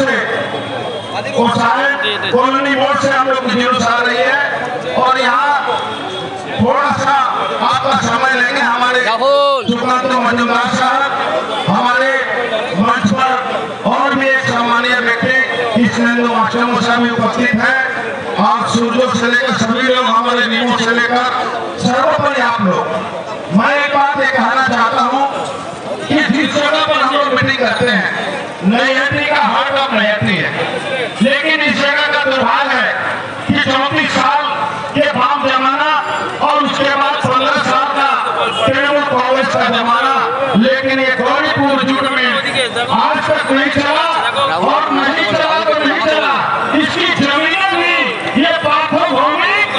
से। वो सारे कॉलोनी बोर्ड से हम लोग की आ रही है। और यहाँ थोड़ा सा आपका समय लेंगे हमारे राहुल। सुकांत साहब। हमारे मंच पर और भी एक सम्मानीय व्यक्ति कृष्णेंदु मास्टर भी उपस्थित है। और सूर्यो से लेकर सभी लोग हमारे नीमो से लेकर सर्वोपरि आप लोग। मैं एक बात ये कहना चाहता हूँ कि जिस जगह पर हम लोग मीटिंग करते हैं नैयटी का हार्ट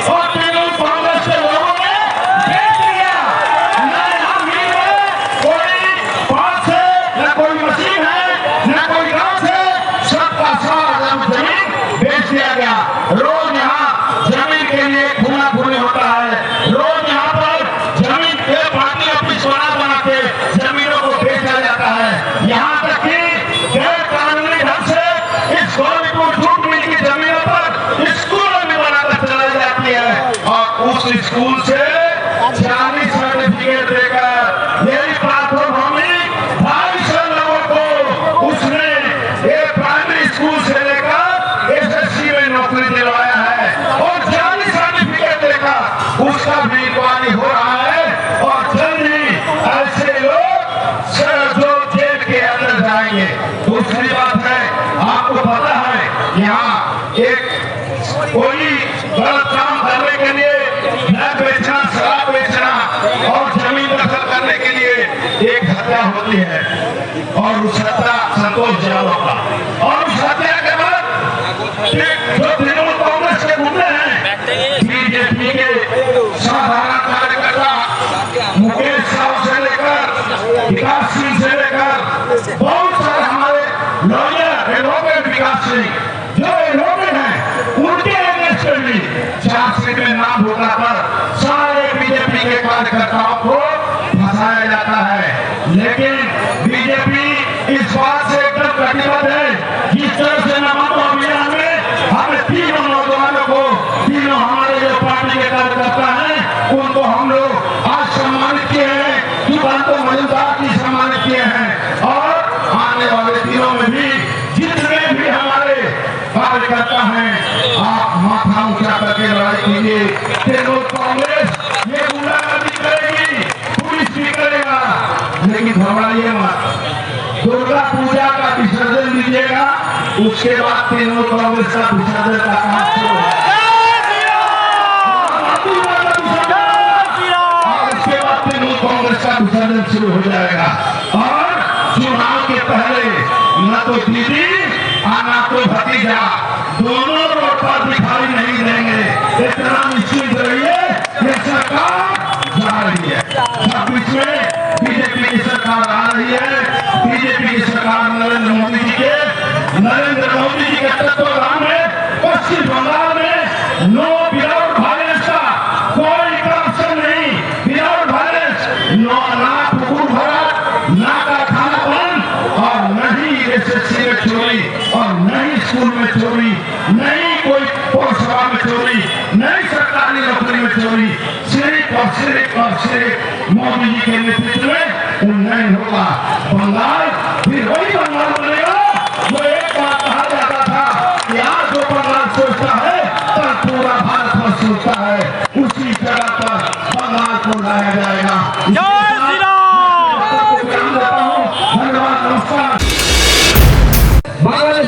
Fuck हत्या होती है? और उस हत्या संतोष यादव का और उस हत्या के बाद जो तृणमूल कांग्रेस के गुंडे हैं। बीजेपी के साधारण कार्यकर्ता मुकेश साहु से लेकर विकास सिंह से लेकर बहुत सारे हमारे लॉयर एडवोकेट विकास सिंह जो एडवोकेट हैं उनके अगेंस्ट में भी चार्जशीट में नाम होने पर सारे बीजेपी के कार्यकर्ताओं को फंसाया जाता है लेकिन बीजेपी इस बात से एकदम कटिबद्ध है जिस तरह से नमाजों अभियान में हमें तीनों नौजवानों को तीनों हमारे जो पार्टी के कार्यकर्ता हैं उनको हम लोग आज सम्मानित किए हैं सुकांत मजूमदार की सम्मानित किए हैं और आने वाले दिनों में भी जितने भी हमारे कार्यकर्ता हैं, आप माथा ऊँचा करके लड़ाई कीजिए। तृणमूल कांग्रेस ये गुंडागर्दी करेगी, पुलिस भी करेगा। लेकिन घबराइए मत। दुर्गा पूजा का विसर्जन दीजिएगा उसके बाद तृणमूल कांग्रेस का विसर्जन का काम शुरू कांग्रेस का विसर्जन शुरू हो जाएगा। के पहले, न तो दीदी और न तो भतीजा। दोनों रोड पर दिखाई नहीं देंगे। इतना निश्चित रहिए, ये सरकार जा रही है। छब्बीस में बीजेपी की सरकार आ रही है। स्कूल में चोरी नहीं कोई पौरसभा में चोरी नहीं सरकारी नौकरी में चोरी सिर्फ़ और सिर्फ़ और सिर्फ़ मोदी जी के नेतृत्व में उन्नयन होगा। बंगाल फिर वही बंगाल बनेगा जो एक बार कहा जाता था कि आज जो बंगाल सोचता है तब पूरा भारत में सोचता है। उसी जगह पर बंगाल को लाया जाएगा। भगवान नमस्कार। बांग्लादेश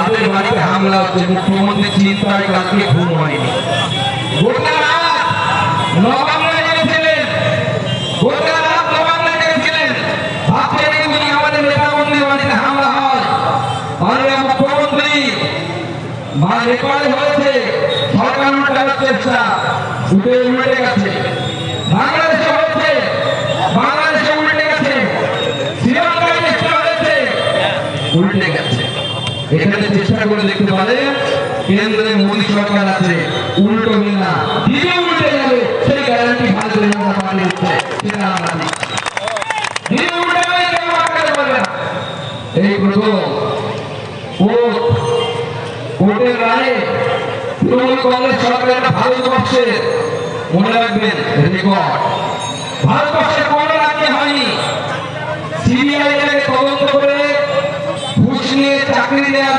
তাদের বাড়িতে হামলা হচ্ছে। মুখ্যমন্ত্রী চিন্তায় কালকে ঘুম হয়নি। আমাদের হামলা হয়। মুখ্যমন্ত্রী বাংলাদেশে গেছে। হয়েছে। উল্টে গেছে। এখানে চেষ্টা করে দেখতে পারে কেন্দ্রে মোদী সরকার আছে, উল্টো সরকার এটা মনে রাখবেন রেকর্ড ভারতবর্ষে কোনো রাজ্যে হয়নি সিবিআই এটাকে তদন্ত করে ঘুষ নিয়ে চাকরি দেওয়ার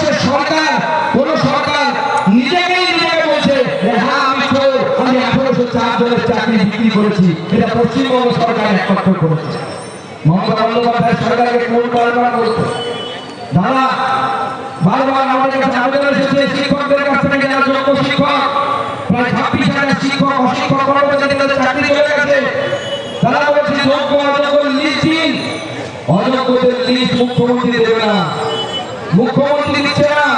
প্রথম সরকার, কোন সরকার নিজেকেই নিজেকে বলছে হ্যাঁ আমি চোর, আমি আঠারোশো চার জনের চাকরি বিক্রি করেছি। এটা পশ্চিমবঙ্গ সরকার একমাত্র করেছে। দাদা, বারবার আমাদের কাছে বলছে, যোগ্য অযোগ্য লিস্ট দিন। মুখ্যমন্ত্রী দেবে না। মুখ্যমন্ত্রী দিচ্ছে না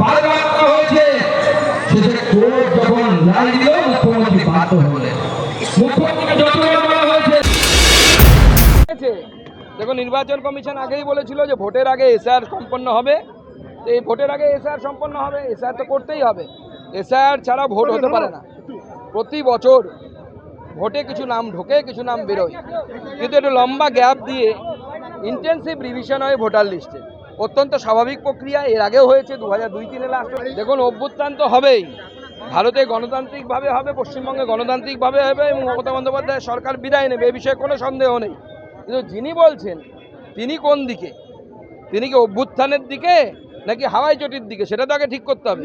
বারবার করা হয়েছে শেষে কোর্ট দেখো নির্বাচন কমিশন আগেই বলেছিল যে ভোটের আগে এসআর সম্পন্ন হবে। তো এই ভোটের আগে এসআর সম্পন্ন হবে, এসআর তো করতেই হবে। এসআর ছাড়া ভোট হতে পারে না। প্রতি বছর ভোটে কিছু নাম ঢোকে, কিছু নাম বেরোয়। কিন্তু একটু লম্বা গ্যাপ দিয়ে ইন্টেন্সিভ রিভিশন হয় ভোটার লিস্টে অত্যন্ত স্বাভাবিক প্রক্রিয়া, এর আগেও হয়েছে, দু হাজার দুই তিনে লাস্ট দেখুন, অভ্যুত্থান তো হবেই। ভারতে গণতান্ত্রিকভাবে হবে, পশ্চিমবঙ্গে গণতান্ত্রিকভাবে হবে এবং মমতা বন্দ্যোপাধ্যায় সরকার বিদায় নেবে, এ বিষয়ে কোনো সন্দেহ নেই। কিন্তু যিনি বলছেন, তিনি কোন দিকে? তিনি কি অভ্যুত্থানের দিকে নাকি হাওয়াই চটির দিকে? সেটা তো আগে ঠিক করতে হবে।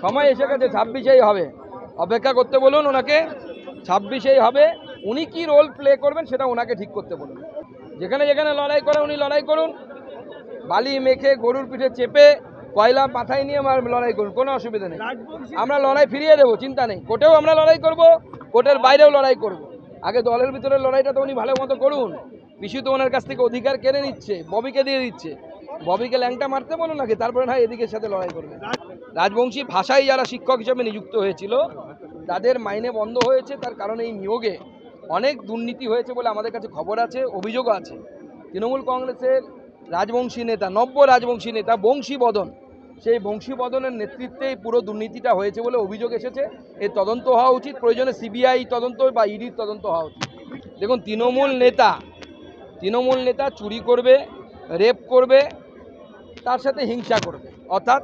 সময় এসে গেছে, ছাব্বিশেই হবে। অপেক্ষা করতে বলুন ওনাকে, ছাব্বিশেই হবে। উনি কি রোল প্লে করবেন সেটা ওনাকে ঠিক করতে বলুন। যেখানে যেখানে লড়াই করে, উনি লড়াই করুন। বালি মেখে, গরুর পিঠে চেপে কয়লা মাথায় নিয়ে আমার লড়াই করুন কোনো অসুবিধা নেই। আমরা লড়াই ফিরিয়ে দেবো চিন্তা নেই। কোর্টেও আমরা লড়াই করব কোর্টের বাইরেও লড়াই করব। আগে দলের ভিতরে লড়াইটা তো উনি ভালো মতো করুন। পিসু তো ওনার কাছ থেকে অধিকার কেড়ে নিচ্ছে ববিকে দিয়ে দিচ্ছে। ববিকে ল্যাংটা মারতে বলো নাকি তারপরে না এদিকের সাথে লড়াই করবে। রাজবংশী ভাষায় যারা শিক্ষক হিসেবে নিযুক্ত হয়েছিল তাদের মাইনে বন্ধ হয়েছে তার কারণে এই নিয়োগে অনেক দুর্নীতি হয়েছে বলে আমাদের কাছে খবর আছে অভিযোগও আছে। তৃণমূল কংগ্রেসের রাজবংশী নেতা নব্য রাজবংশী নেতা বংশী বদন সেই বংশী বদনের নেতৃত্বে পুরো দুর্নীতিটা হয়েছে বলে অভিযোগ এসেছে। এর তদন্ত হওয়া উচিত, প্রয়োজনে সিবিআই তদন্ত বা ইডির তদন্ত হওয়া উচিত। দেখুন, তৃণমূল নেতা তৃণমূল নেতা চুরি করবে, রেপ করবে, তার সাথে হিংসা করবে। অর্থাৎ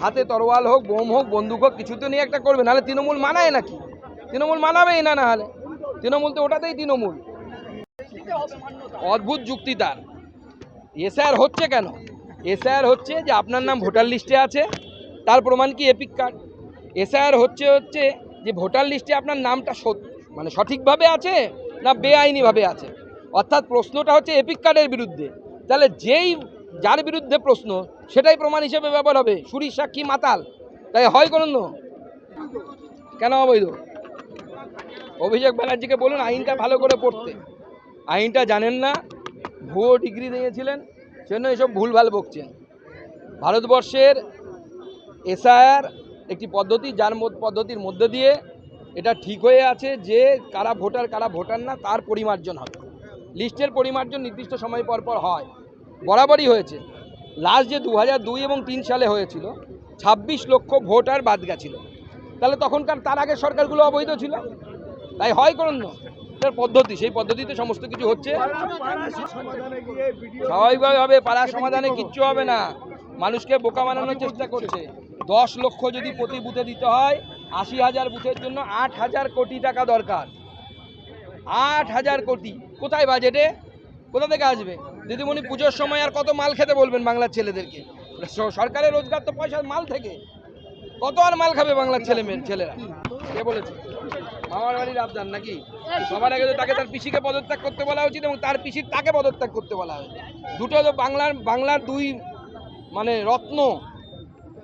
হাতে তরোয়াল হোক, বোম হোক, বন্দুক হোক, কিছু তো নিয়ে একটা করবে, নাহলে তৃণমূল মানায় নাকি? তৃণমূল মানাবেই না, নাহলে। তৃণমূল তো ওটাতেই তৃণমূল। অদ্ভুত যুক্তি তার। এসআর হচ্ছে কেন? এসআর হচ্ছে যে আপনার নাম ভোটার লিস্টে আছে, তার প্রমাণ কি এপিক কার্ড? এসআর হচ্ছে হচ্ছে যে ভোটার লিস্টে আপনার নামটা মানে সঠিকভাবে আছে না বেআইনিভাবে আছে? অর্থাৎ প্রশ্নটা হচ্ছে এপিক কার্ডের বিরুদ্ধে। তাহলে যেই, যার বিরুদ্ধে প্রশ্ন, সেটাই প্রমাণ হিসেবে ব্যবহার হবে। সুরির সাক্ষী মাতাল। তাই হয় কোনো কেন অবৈধ? অভিষেক ব্যানার্জিকে বলুন আইনটা ভালো করে পড়তে। আইনটা জানেন না, ভুয়ো ডিগ্রি নিয়েছিলেন সেজন্য এসব ভুলভাল বকছেন। ভারতবর্ষের এসআইআর একটি পদ্ধতি, যার পদ্ধতির মধ্যে দিয়ে এটা ঠিক হয়ে আছে যে কারা ভোটার কারা ভোটার না, তার পরিমার্জন হবে। লিস্টের পরিমার্জন নির্দিষ্ট সময় পর পর হয়। বরাবরই হয়েছে। লাস্ট যে দু দুই এবং তিন সালে হয়েছিল, ছাব্বিশ লক্ষ ভোটার বাদ গেছিল। তাহলে তখনকার, তার আগের সরকারগুলো অবৈধ ছিল? তাই হয় করুন এটার পদ্ধতি, সেই পদ্ধতিতে সমস্ত কিছু হচ্ছে। স্বাভাবিকভাবে পাড়া সমাধানে কিচ্ছু হবে না। মানুষকে বোকা বানানোর চেষ্টা করছে। দশ লক্ষ যদি প্রতি বুথে দিতে হয়, আশি হাজার বুথের জন্য আট হাজার কোটি টাকা দরকার। আট হাজার কোটি। কোথায় বাজেটে? কোথা থেকে আসবে? দিদিমণি পুজোর সময় আর কত মাল খেতে বলবেন বাংলার ছেলেদেরকে? সরকারের রোজগার তো পয়সা মাল থেকে। কত আর মাল খাবে বাংলার ছেলে মেয়ে ছেলেরা? কে বলেছে? মামার বাড়ির আবদার নাকি? সবার আগে তাকে তার পিসিকে পদত্যাগ করতে বলা উচিত এবং তার পিসির তাকে পদত্যাগ করতে বলা হয়েছে। দুটো তো বাংলার বাংলার দুই মানে রত্ন।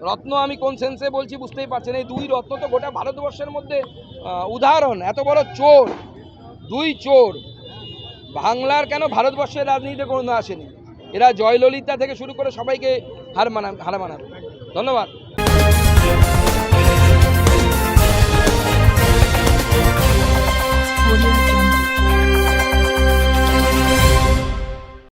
রত্ন আমি কোন সেন্সে বলছি বুঝতেই পারছেন? এই দুই রত্ন তো গোটা ভারতবর্ষের মধ্যে উদাহরণ। এত বড় চোর। দুই চোর। বাংলার কেন ভারতবর্ষের রাজনীতিতে কোনো আসেনি? এরা জয়ললিতা থেকে শুরু করে সবাইকে হার মানা, হার মানাবে। ধন্যবাদ।